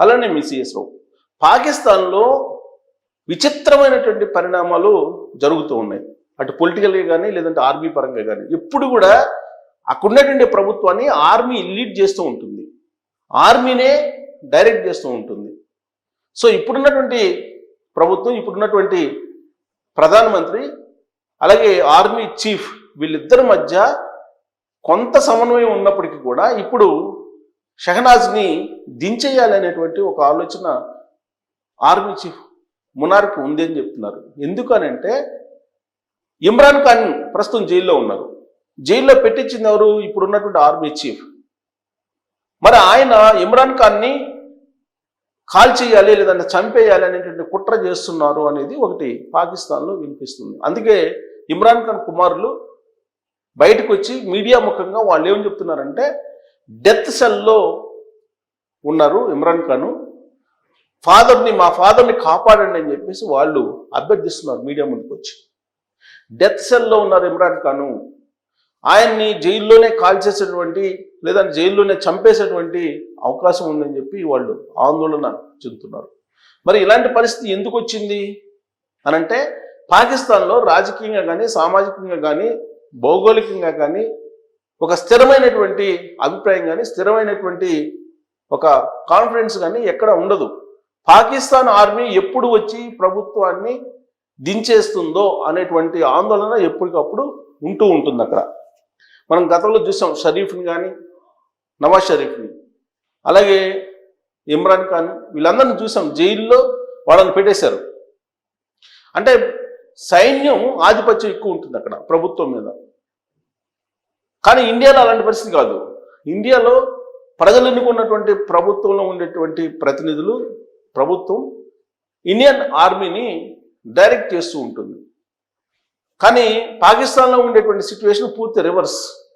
అలానే మీ రావు పాకిస్తాన్లో విచిత్రమైనటువంటి పరిణామాలు జరుగుతూ ఉన్నాయి. అటు పొలిటికల్గా కానీ లేదంటే ఆర్మీ పరంగా కానీ ఎప్పుడు కూడా అక్కడున్నటువంటి ప్రభుత్వాన్ని ఆర్మీ లీడ్ చేస్తూ ఉంటుంది. ఆర్మీనే డైరెక్ట్ చేస్తూ ఉంటుంది. సో ఇప్పుడున్నటువంటి ప్రభుత్వం ఇప్పుడున్నటువంటి ప్రధానమంత్రి అలాగే ఆర్మీ చీఫ్ వీళ్ళిద్దరి మధ్య కొంత సమన్వయం ఉన్నప్పటికీ కూడా ఇప్పుడు షహనాజ్ని దించేయాలనేటువంటి ఒక ఆలోచన ఆర్మీ చీఫ్ మునార్కి ఉంది అని చెప్తున్నారు. ఎందుకనంటే ఇమ్రాన్ ఖాన్ ప్రస్తుతం జైల్లో ఉన్నారు. జైల్లో పెట్టించింది ఎవరు? ఇప్పుడు ఉన్నటువంటి ఆర్మీ చీఫ్. మరి ఆయన ఇమ్రాన్ ఖాన్ని కాల్ చేయాలి లేదంటే చంపేయాలి అనేటువంటి కుట్ర చేస్తున్నారు అనేది ఒకటి పాకిస్తాన్లో వినిపిస్తుంది. అందుకే ఇమ్రాన్ ఖాన్ కుమారులు బయటకు వచ్చి మీడియా ముఖంగా వాళ్ళు ఏం చెప్తున్నారంటే డెత్ సెల్లో ఉన్నారు ఇమ్రాన్ ఖాన్. ఫాదర్ని మా ఫాదర్ని కాపాడండి అని చెప్పేసి వాళ్ళు అభ్యర్థిస్తున్నారు మీడియా ముందుకు వచ్చి డెత్ సెల్లో ఉన్నారు ఇమ్రాన్ ఖాను. ఆయన్ని జైల్లోనే కాల్చేసేటువంటి లేదా జైల్లోనే చంపేసేటువంటి అవకాశం ఉందని చెప్పి వాళ్ళు ఆందోళన చెందుతున్నారు. మరి ఇలాంటి పరిస్థితి ఎందుకు వచ్చింది? అనంటే పాకిస్తాన్లో రాజకీయంగా కానీ సామాజికంగా కానీ భౌగోళికంగా కానీ ఒక స్థిరమైనటువంటి అభిప్రాయం కానీ స్థిరమైనటువంటి ఒక కాన్ఫిడెన్స్ కానీ ఎక్కడ ఉండదు. పాకిస్తాన్ ఆర్మీ ఎప్పుడు వచ్చి ప్రభుత్వాన్ని దించేస్తుందో అనేటువంటి ఆందోళన ఎప్పటికప్పుడు ఉంటూ ఉంటుంది అక్కడ. మనం గతంలో చూసాం షరీఫ్ని కానీ నవాజ్ షరీఫ్ని. అలాగే ఇమ్రాన్ ఖాన్ వీళ్ళందరిని చూసాం జైల్లో వాళ్ళని పెట్టేశారు. అంటే సైన్యం ఆధిపత్యం ఎక్కువ ఉంటుంది అక్కడ ప్రభుత్వం మీద. కానీ ఇండియాలో అలాంటి పరిస్థితి కాదు. ఇండియాలో ప్రజలు ఎన్నుకున్నటువంటి ప్రభుత్వంలో ఉండేటువంటి ప్రతినిధులు ప్రభుత్వం ఇండియన్ ఆర్మీని డైరెక్ట్ చేస్తూ ఉంటుంది. కానీ పాకిస్తాన్లో ఉండేటువంటి సిచ్యువేషన్ పూర్తి రివర్స్.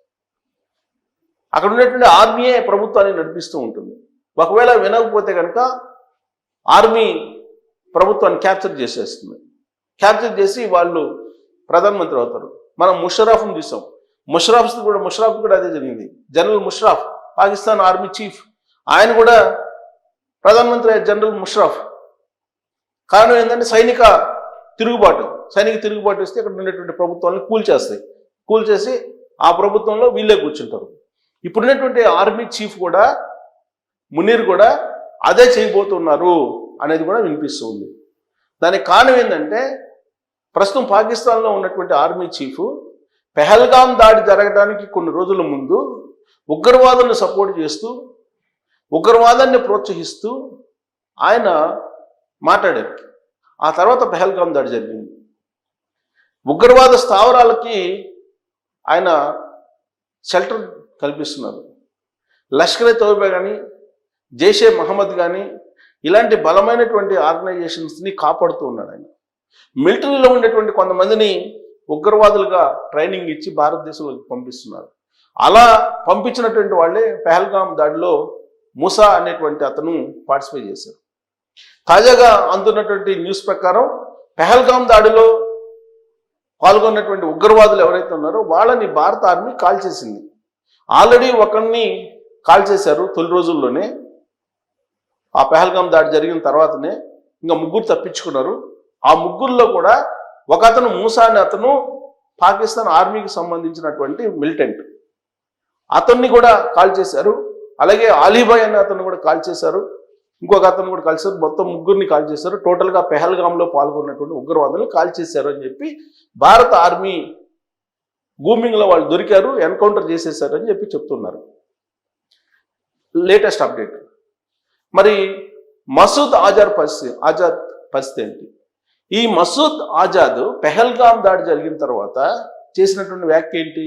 అక్కడ ఉండేటువంటి ఆర్మీయే ప్రభుత్వాన్ని నడిపిస్తూ ఉంటుంది. ఒకవేళ వినకపోతే కనుక ఆర్మీ ప్రభుత్వాన్ని క్యాప్చర్ చేసేస్తుంది. క్యాప్చర్ చేసి వాళ్ళు ప్రధానమంత్రి అవుతారు. మనం ముషరాఫ్ని చూసాం. ముషరాఫ్ కూడా ముషరాఫ్ కూడా అదే జరిగింది. General Musharraf Pakistan army chief. ఆయన కూడా ప్రధానమంత్రి జనరల్ ముషరాఫ్. కారణం ఏంటంటే సైనిక తిరుగుబాటు సైనిక తిరుగుబాటు వస్తే అక్కడ ఉండేటువంటి ప్రభుత్వాలను కూల్చేస్తాయి కూల్చేసి ఆ ప్రభుత్వంలో వీళ్ళే కూర్చుంటారు. ఇప్పుడున్నటువంటి ఆర్మీ చీఫ్ కూడా మునీర్ కూడా అదే చేయబోతున్నారు అనేది కూడా వినిపిస్తుంది. దానికి కారణం ఏంటంటే ప్రస్తుతం పాకిస్తాన్లో ఉన్నటువంటి ఆర్మీ చీఫ్ పెహల్గాం దాడి జరగడానికి కొన్ని రోజుల ముందు ఉగ్రవాదులను సపోర్ట్ చేస్తూ ఉగ్రవాదాన్ని ప్రోత్సహిస్తూ ఆయన మాట్లాడారు. ఆ తర్వాత పెహల్గాం దాడి జరిగింది. ఉగ్రవాద స్థావరాలకి ఆయన షెల్టర్ కల్పిస్తున్నారు. లష్కర్ తోబా కానీ జైషే మహమ్మద్ కానీ ఇలాంటి బలమైనటువంటి ఆర్గనైజేషన్స్ని కాపాడుతూ ఉన్నాడు ఆయన. మిలిటరీలో ఉండేటువంటి కొంతమందిని ఉగ్రవాదులుగా ట్రైనింగ్ ఇచ్చి భారతదేశంలోకి పంపిస్తున్నారు. అలా పంపించినటువంటి వాళ్ళే పెహల్గాం దాడిలో మూసా అనేటువంటి అతను పార్టిసిపేట్ చేశారు. తాజాగా అందున్నటువంటి న్యూస్ ప్రకారం పెహల్గాం దాడిలో పాల్గొన్నటువంటి ఉగ్రవాదులు ఎవరైతే ఉన్నారో వాళ్ళని భారత ఆర్మీ కాల్ చేసింది. ఆల్రెడీ ఒకరిని కాల్ చేశారు తొలి రోజుల్లోనే. ఆ పెహల్గాం దాడి జరిగిన తర్వాతనే ఇంకా ముగ్గురు తప్పించుకున్నారు. ఆ ముగ్గురులో కూడా ఒక అతను మూసా అనే అతను పాకిస్తాన్ ఆర్మీకి సంబంధించినటువంటి మిలిటెంట్ అతన్ని కూడా కాల్ చేశారు. అలాగే అలీబాయ్ అనే అతను కూడా కాల్ చేశారు. ఇంకొక అతను కూడా కలిసారు మొత్తం ముగ్గురిని కాల్ చేశారు. టోటల్గా పెహల్గాంలో పాల్గొన్నటువంటి ఉగ్రవాదులు కాల్ చేశారు అని చెప్పి భారత ఆర్మీ గూమింగ్లో వాళ్ళు దొరికారు. ఎన్కౌంటర్ చేసేసారు అని చెప్పి చెప్తున్నారు. లేటెస్ట్ అప్డేట్ మరి మసూద్ ఆజాద్ పరిస్థితి ఆజాద్ పరిస్థితి ఏంటి? ఈ మసూద్ ఆజాద్ పెహల్గాం దాడి జరిగిన తర్వాత చేసినటువంటి వ్యాఖ్య ఏంటి?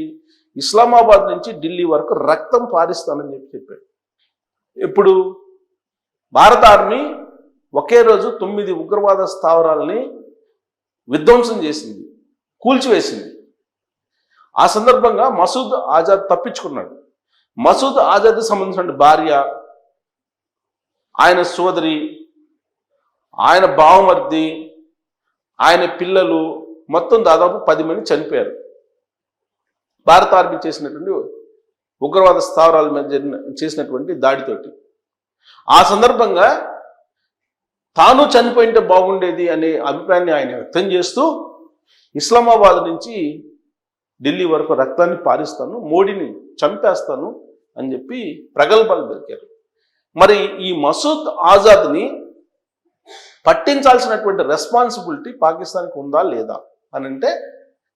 ఇస్లామాబాద్ నుంచి ఢిల్లీ వరకు రక్తం పారిస్తానని చెప్పి చెప్పాడు. ఇప్పుడు భారత ఆర్మీ ఒకే రోజు తొమ్మిది ఉగ్రవాద స్థావరాలని విధ్వంసం చేసింది కూల్చివేసింది. ఆ సందర్భంగా మసూద్ ఆజాద్ తప్పించుకున్నాడు. మసూద్ ఆజాద్ సంబంధించిన భార్య ఆయన సోదరి ఆయన బావమర్ది ఆయన పిల్లలు మొత్తం దాదాపు పది మంది చనిపోయారు. భారత ఆర్మీ చేసినటువంటి ఉగ్రవాద స్థావరాల మీద చేసినటువంటి దాడితోటి. ఆ సందర్భంగా తాను చనిపోయింటే బాగుండేది అనే అభిప్రాయాన్ని ఆయన వ్యక్తం చేస్తూ ఇస్లామాబాద్ నుంచి ఢిల్లీ వరకు రక్తాన్ని పారిస్తాను మోడీని చంపేస్తాను అని చెప్పి ప్రగల్భాలు దొరికారు మరి ఈ మసూద్ ఆజాద్ని పట్టించాల్సినటువంటి రెస్పాన్సిబిలిటీ పాకిస్తాన్కి ఉందా లేదా అని అంటే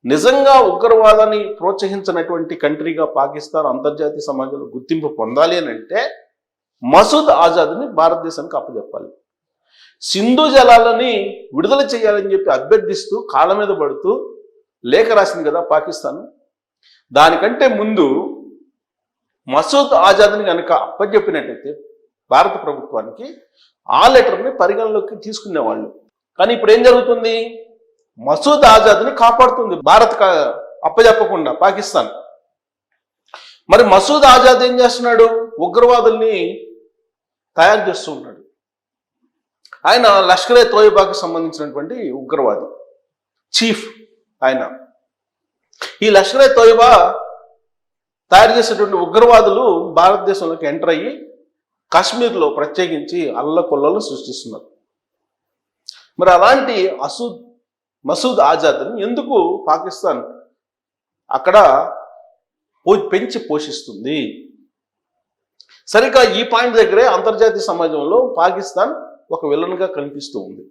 నిజంగా ఉగ్రవాదాన్ని ప్రోత్సహించినటువంటి కంట్రీగా పాకిస్తాన్ అంతర్జాతీయ సమాజంలో గుర్తింపు పొందాలి అని అంటే మసూద్ ఆజాద్ని భారతదేశానికి అప్పచెప్పాలి సింధు జలాలని విడుదల చేయాలని చెప్పి అభ్యర్థిస్తూ కాళ్ళ మీద పడుతూ లేఖ రాసింది కదా పాకిస్తాన్. దానికంటే ముందు మసూద్ ఆజాద్ని కనుక అప్పచెప్పినట్టయితే భారత ప్రభుత్వానికి ఆ లెటర్ని పరిగణలోకి తీసుకునేవాళ్ళు. కానీ ఇప్పుడు ఏం జరుగుతుంది? మసూద్ ఆజాద్ని కాపాడుతుంది భారత్ అప్పజెప్పకుండా పాకిస్తాన్. మరి మసూద్ ఆజాద్ ఏం చేస్తున్నాడు? ఉగ్రవాదుల్ని తయారు చేస్తూ ఉన్నాడు. ఆయన లష్కరే తోయిబాకి సంబంధించినటువంటి ఉగ్రవాది చీఫ్ ఆయన. ఈ లష్కరే తోయిబా తయారు చేసేటువంటి ఉగ్రవాదులు భారతదేశంలోకి ఎంటర్ అయ్యి కాశ్మీర్లో ప్రత్యేకించి అల్లకొల్లలు సృష్టిస్తున్నారు. మరి అలాంటి అసూద్ మసూద్ ఆజాద్ని ఎందుకు పాకిస్తాన్ అక్కడ పెంచి పోషిస్తుంది? సరిగ్గా ఈ పాయింట్ దగ్గరే అంతర్జాతీయ సమాజంలో పాకిస్తాన్ ఒక విలన్గా కనిపిస్తూ ఉంది.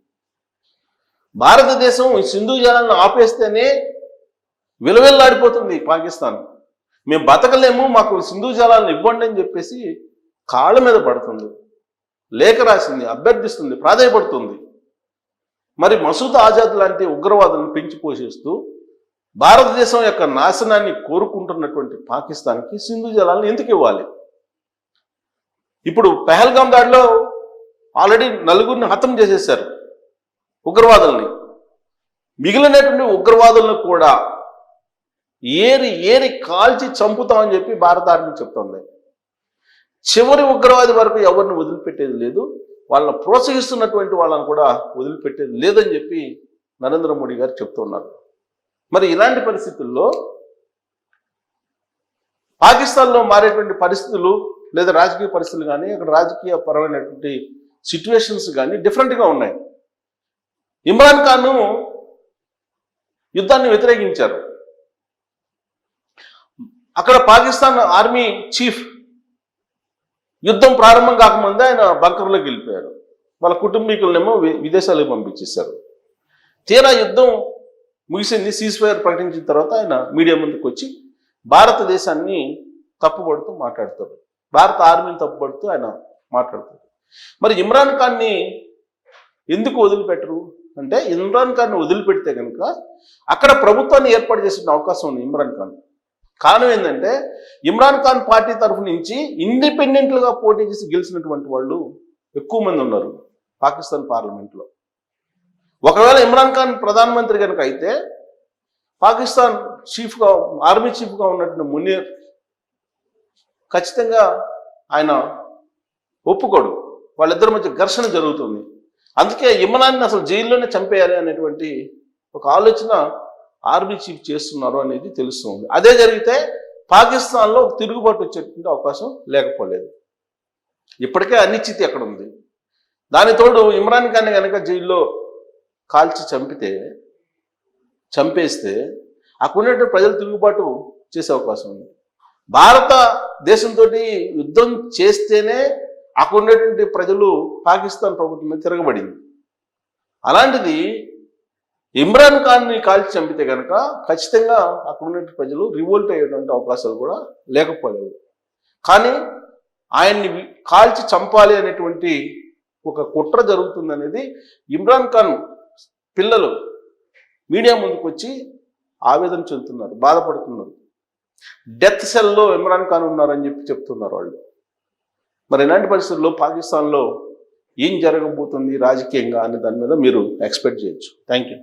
భారతదేశం ఈ సింధు జలాలను ఆపేస్తేనే విలవిల్లాడిపోతుంది పాకిస్తాన్. మేము బతకలేము మాకు సింధు జలాలను ఇవ్వండి అని చెప్పేసి కాళ్ళ మీద పడుతుంది. లేఖ రాసింది అభ్యర్థిస్తుంది ప్రాధాయపడుతుంది. మరి మసూద్ ఆజాద్ లాంటి ఉగ్రవాదులను పెంచి పోషిస్తూ భారతదేశం యొక్క నాశనాన్ని కోరుకుంటున్నటువంటి పాకిస్తాన్కి సింధు జలాలను ఎందుకు ఇవ్వాలి? ఇప్పుడు పెహల్గాం దాడిలో ఆల్రెడీ నలుగురిని హతం చేసేశారు ఉగ్రవాదుల్ని. మిగిలినటువంటి ఉగ్రవాదులను కూడా ఏరి ఏరి కాల్చి చంపుతామని చెప్పి భారత ఆర్మీ చెప్తోంది. చివరి ఉగ్రవాది వరకు ఎవరిని వదిలిపెట్టేది లేదు. వాళ్ళని ప్రోత్సహిస్తున్నటువంటి వాళ్ళని కూడా వదిలిపెట్టేది లేదని చెప్పి నరేంద్ర మోడీ గారు చెప్తున్నారు. మరి ఇలాంటి పరిస్థితుల్లో పాకిస్తాన్లో మారేటువంటి పరిస్థితులు లేదా రాజకీయ పరిస్థితులు కానీ అక్కడ రాజకీయ పరమైనటువంటి సిచ్యువేషన్స్ కానీ డిఫరెంట్గా ఉన్నాయి. ఇమ్రాన్ ఖాన్ యుద్ధాన్ని వ్యతిరేకించారు. అక్కడ పాకిస్తాన్ ఆర్మీ చీఫ్ యుద్ధం ప్రారంభం కాకముందే ఆయన బంకర్లోకి వెళ్ళిపోయారు వాళ్ళ కుటుంబీకులనేమో వి- విదేశాలకు పంపించేశారు. తీరా యుద్ధం ముగిసింది సీజ్ ఫైర్ ప్రకటించిన తర్వాత ఆయన మీడియా ముందుకు వచ్చి భారతదేశాన్ని తప్పుపడుతూ మాట్లాడతారు భారత ఆర్మీని తప్పుపడుతూ ఆయన మాట్లాడతారు మరి ఇమ్రాన్ ఖాన్ని ఎందుకు వదిలిపెట్టరు? అంటే ఇమ్రాన్ ఖాన్ని వదిలిపెడితే కనుక అక్కడ ప్రభుత్వాన్ని ఏర్పాటు చేసిన అవకాశం ఉంది ఇమ్రాన్ ఖాన్. కారణం ఏంటంటే ఇమ్రాన్ ఖాన్ పార్టీ తరఫు నుంచి ఇండిపెండెంట్లుగా పోటీ చేసి గెలిచినటువంటి వాళ్ళు ఎక్కువ మంది ఉన్నారు పాకిస్తాన్ పార్లమెంట్లో. ఒకవేళ ఇమ్రాన్ ఖాన్ ప్రధానమంత్రి కనుక అయితే పాకిస్తాన్ చీఫ్గా ఆర్మీ చీఫ్గా ఉన్నటువంటి మునీర్ ఖచ్చితంగా ఆయన ఒప్పుకోడు. వాళ్ళిద్దరి మధ్య ఘర్షణ జరుగుతుంది. అందుకే ఇమ్రాన్ని అసలు జైల్లోనే చంపేయాలి అనేటువంటి ఒక ఆలోచన ఆర్మీ చీఫ్ చేస్తున్నారు అనేది తెలుస్తుంది. అదే జరిగితే పాకిస్తాన్లో తిరుగుబాటు వచ్చేటువంటి అవకాశం లేకపోలేదు. ఇప్పటికే అనిశ్చితి అక్కడ ఉంది? దానితోడు ఇమ్రాన్ ఖాన్ కనుక జైల్లో కాల్చి చంపితే చంపేస్తే అక్కడ ప్రజలు తిరుగుబాటు చేసే అవకాశం ఉంది. భారత దేశంతో యుద్ధం చేస్తేనే అక్కడ ఉన్నటువంటి ప్రజలు పాకిస్తాన్ ప్రభుత్వం మీద తిరగబడింది. అలాంటిది ఇమ్రాన్ ఖాన్ని కాల్చి చంపితే కనుక ఖచ్చితంగా అక్కడ ఉన్నటువంటి ప్రజలు రివోల్ట్ అయ్యేటువంటి అవకాశాలు కూడా లేకపోలేవు కానీ ఆయన్ని కాల్చి చంపాలి అనేటువంటి ఒక కుట్ర జరుగుతుందనేది ఇమ్రాన్ ఖాన్ పిల్లలు మీడియా ముందుకు వచ్చి ఆవేదన చెందుతున్నారు బాధపడుతున్నారు. డెత్ సెల్లో ఇమ్రాన్ ఖాన్ ఉన్నారని చెప్పి చెప్తున్నారు వాళ్ళు. మరి ఇలాంటి పరిస్థితుల్లో పాకిస్తాన్లో ఏం జరగబోతుంది రాజకీయంగా అనే దాని మీద మీరు ఎక్స్పెక్ట్ చేయొచ్చు. Thank you